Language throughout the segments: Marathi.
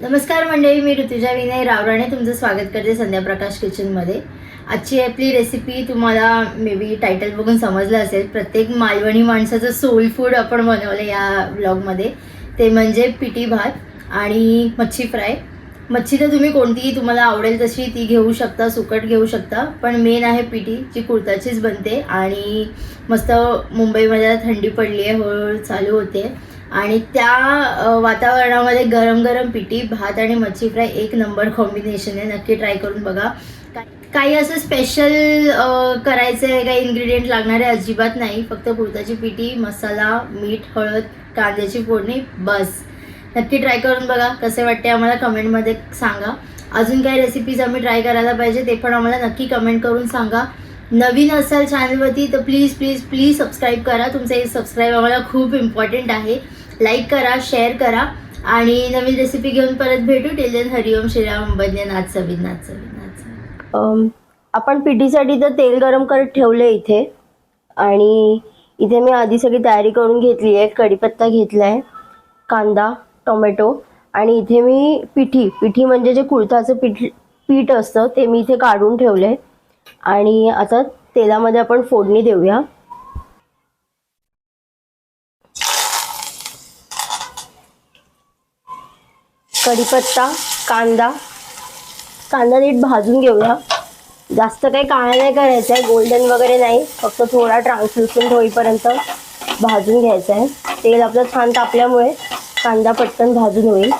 नमस्कार मंडळी मी ऋतुजा विनय रावराणे तुमचं स्वागत करते संध्या प्रकाश किचनमध्ये आजची आपली रेसिपी तुम्हाला मे बी टायटल बघून समजलं असेल. प्रत्येक मालवणी माणसाचं सोल फूड आपण बनवलं या ब्लॉगमध्ये ते म्हणजे पिठी भात आणि मच्छी फ्राय मच्छी तर तुम्ही कोणतीही तुम्हाला आवडेल तशी ती घेऊ शकता सुकट घेऊ शकता. पण मेन आहे पिठी जी कुर्ताचीच बनते आणि मस्त मुंबईमध्ये थंडी पडली आहे हळूहळू चालू होते. आणि त्या वातावरणामध्ये गरम गरम पिठी भात आणि मच्छी फ्राय एक नंबर कॉम्बिनेशन आहे. नक्की ट्राय करून बघा. काही असं स्पेशल करायचं आहे काही इन्ग्रेडियंट लागणारे अजिबात नाही. फक्त कुर्ताची पिठी मसाला मीठ हळद कांद्याची फोडणी बस. नक्की ट्राय करून बघा. कसे वाटते आम्हाला कमेंटमध्ये सांगा. अजून काही रेसिपीज आम्ही ट्राय करायला पाहिजे ते पण आम्हाला नक्की कमेंट करून सांगा. नवीन असाल चॅनलवरती तर प्लीज प्लीज प्लीज सबस्क्राईब करा. तुमचं हे सबस्क्राईब आम्हाला खूप इम्पॉर्टंट आहे. लाईक करा शेअर करा. आणि नवीन रेसिपी घेऊन परत भेटू. टेलन हरिओम श्रीराम बन्य नाच सविन नाच सविन नाच आपण पिठीसाठी तर तेल गरम करत ठेवलं इथे. आणि इथे मी आधी सगळी तयारी करून घेतली आहे. कढीपत्ता घेतला आहे कांदा टोमॅटो. आणि इथे मी पिठी पिठी म्हणजे जे कुळथाचं पीठ पीठ असतं ते मी इथे काढून ठेवलं आहे आणि आता तेलामध्ये आपण फोडणी देऊया. कढीपत्ता कांदा कांदा नीट भाजून घेऊया. जास्त काही काळा नाही करायचं आहे गोल्डन वगैरे नाही. फक्त थोडा ट्रान्सल्युसंट होईपर्यंत भाजून घ्यायचं आहे तेल आपलं छान तापल्यामुळे कांदा पटकन भाजून होईल.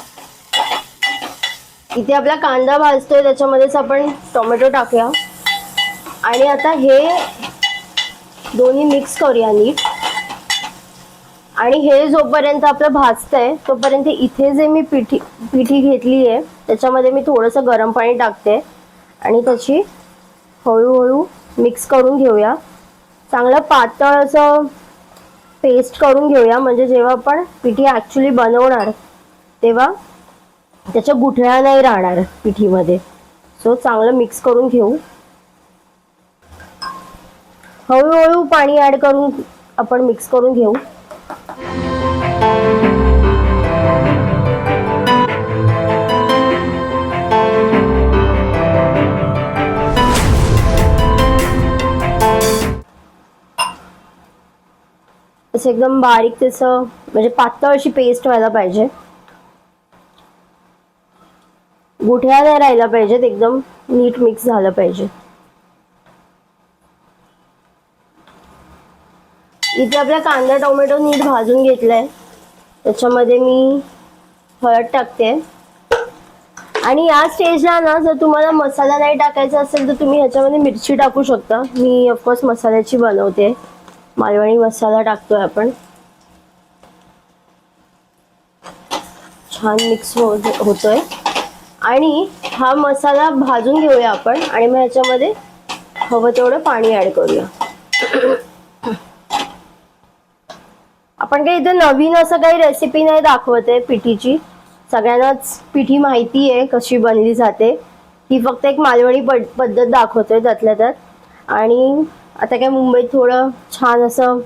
इथे आपला कांदा भाजतोय त्याच्यामध्येच आपण टोमॅटो टाकूया. आणि आता हे दोन्ही मिक्स करूया नीट. आणि हे जोपर्यंत आपलं भाजतंय तोपर्यंत इथे जे मी पिठी पिठी घेतली आहे त्याच्यामध्ये मी थोडंसं गरम पाणी टाकते. आणि त्याची हळूहळू मिक्स करून घेऊया. चांगलं पातळ असं पेस्ट करून घेऊया. म्हणजे जेव्हा आपण पिठी ॲक्च्युली बनवणार तेव्हा त्याच्या गुठळ्या नाही राहणार पिठीमध्ये. सो चांगलं मिक्स करून घेऊ. हळूहळू पाणी ॲड करून आपण मिक्स करून घेऊ. असं एकदम बारीक त्याचं म्हणजे पातळ अशी पेस्ट व्हायला पाहिजे. गुठ्या नाही राहिला पाहिजेत एकदम नीट मिक्स झालं पाहिजे. इथे आपला कांदा टोमॅटो नीट भाजून घेतलाय. त्याच्यामध्ये मी हळद टाकते. आणि या स्टेजला ना जर तुम्हाला मसाला नाही टाकायचा असेल तर तुम्ही ह्याच्यामध्ये मिरची टाकू शकता. मी ऑफकोर्स मसाल्याची बनवते. मालवणी मसाला टाकतोय आपण. छान मिक्स हो होतोय. आणि हा मसाला भाजून घेऊया आपण. आणि मग ह्याच्यामध्ये हवं तेवढं पाणी ऍड करूया. आपण काही इथे नवीन असं काही रेसिपी नाही दाखवत आहे पिठीची. सगळ्यांनाच पिठी माहिती आहे कशी बनली जाते. ही फक्त एक मालवणी पद पद्धत दाखवतोय त्यातल्या त्यात. आणि आता काय मुंबईत थोडं छान असं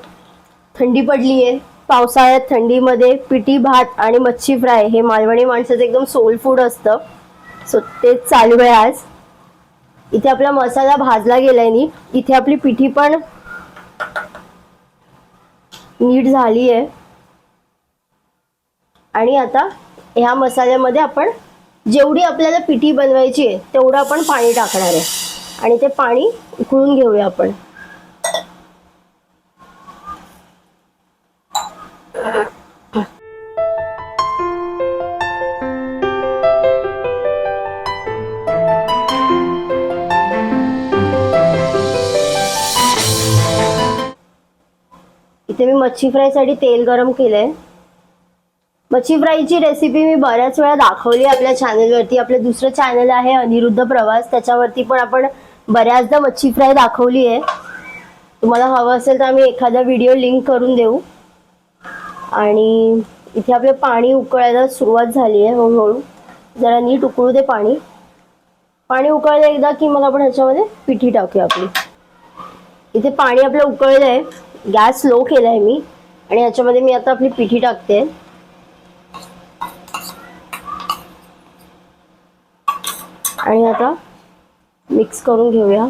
थंडी पडली आहे. पावसाळ्यात थंडीमध्ये पिठी भात आणि मच्छी फ्राय हे मालवणी माणसाचं एकदम सोल फूड असतं. सो तेच चालू आहे आज. इथे आपला मसाला भाजला गेलाय नी. इथे आपली पिठी पण नीट झाली आहे आणि आता ह्या मसाल्यामध्ये आपण जेवढी आपल्याला पिठी बनवायची आहे तेवढं आपण पाणी टाकणार आहे. आणि ते पाणी उकळून घेऊया आपण. इथे मी मच्छी फ्रायसाठी तेल गरम केलंय. मच्छी फ्रायची रेसिपी मी बऱ्याच वेळा दाखवली आहे आपल्या चॅनलवरती आपलं दुसरं चॅनल आहे अनिरुद्ध प्रवास. त्याच्यावरती पण आपण बऱ्याचदा मच्छी फ्राय दाखवली आहे तुम्हाला हवं असेल तर आम्ही एखादा व्हिडिओ लिंक करून देऊ. आणि इथे आपलं पाणी उकळायला सुरुवात झाली आहे हळूहळू. जरा नीट उकळू दे पाणी. पाणी उकळलं एकदा की मग आपण ह्याच्यामध्ये पिठी टाकूया आपली. इथे पाणी आपलं उकळलं आहे गॅस स्लो केला आहे मी. आणि ह्याच्यामध्ये मी आता आपली पिठी टाकते. आणि आता मिक्स करून घेऊया.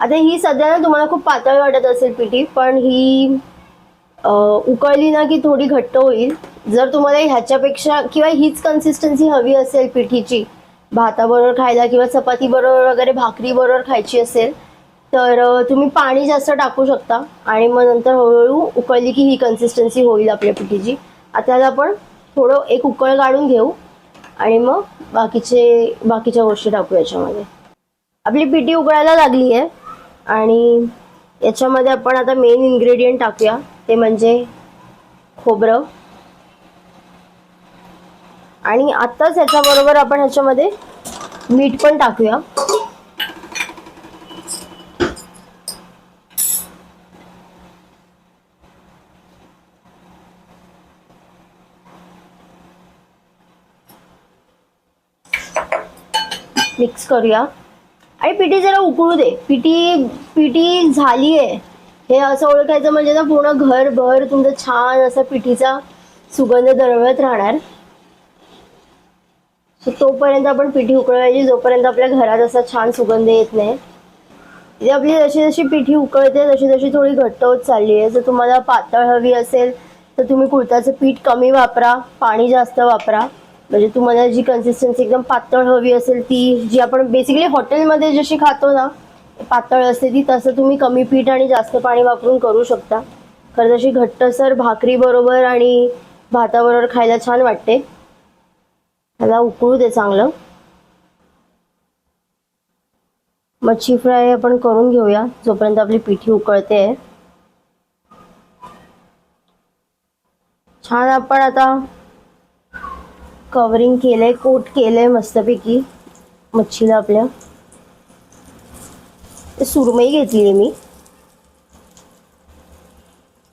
आता ही सध्या ना तुम्हाला खूप पातळ वाटत असेल पिठी पण ही उकळली ना की थोडी घट्ट होईल. जर तुम्हाला ह्याच्यापेक्षा किंवा हीच कन्सिस्टन्सी हवी असेल पिठीची भाताबरोबर खायला किंवा चपाती बरोबर वगैरे भाकरी बरोबर खायची असेल तर तुम्ही पाणी जास्त टाकू शकता आणि मग नंतर हळूहळू उकळली की ही कन्सिस्टन्सी होईल आपल्या पिठीची. आता आपण थोडं एक उकळ काढून घेऊ आणि मग बाकीचे बाकीच्या गोष्टी टाकू याच्यामध्ये. आपली पिठी उकळायला लागली आहे आणि याच्यामध्ये आपण आता मेन इन्ग्रेडियंट टाकूया. ते म्हणजे खोबरं. आणि आत्ताच ह्याच्याबरोबर आपण ह्याच्यामध्ये मीठ पण टाकूया. मिक्स करूया. आणि पिठी जरा उकळू दे. पिठी पिठी झाली आहे हे असं ओळखायचं म्हणजे ना पूर्ण घरभर तुमचं छान असा पिठीचा सुगंध दरवळत राहणार. सो तोपर्यंत आपण पिठी उकळवायची जोपर्यंत आपल्या घरात असा छान सुगंध येत नाही. इथे आपली जशी जशी पिठी उकळते तशी तशी थोडी घट्ट होत चालली आहे जर तुम्हाला पातळ हवी असेल तर तुम्ही कुळथाचं पीठ कमी वापरा पाणी जास्त वापरा. म्हणजे तुम्हाला जी कन्सिस्टन्सी एकदम पातळ हवी असेल ती जी आपण बेसिकली हॉटेलमध्ये जशी खातो ना पातळ असते ती तसं तुम्ही कमी पीठ आणि जास्त पाणी वापरून करू शकता. खरं तशी घट्टसर भाकरी बरोबर आणि भाताबरोबर खायला छान वाटते. त्याला उकळू दे चांगलं. मच्छी फ्राय आपण करून घेऊया जोपर्यंत आपली पिठी उकळते. छान आपण आता कवरिंग केलंय कोट केलंय मस्तपैकी. मच्छीला आपल्या. सुरमई घेतली आहे मी.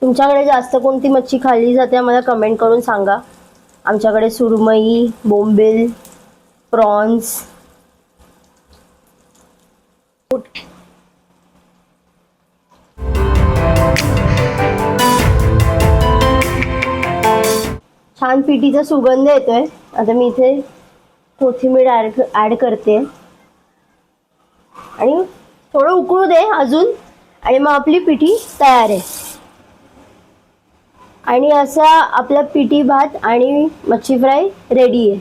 तुमच्याकडे जास्त कोणती मच्छी खाल्ली जाते मला कमेंट करून सांगा. आमच्याकडे सुरमई बोंबील प्रॉन्स. छान पिठीचा सुगंध येतोय. आता मी इथे कोथिंबीर ॲड ॲड करते. आणि थोडं उकळू दे अजून. आणि मग आपली पिठी तयार आहे. आणि असा आपला पिठी भात आणि मच्छी फ्राय रेडी आहे.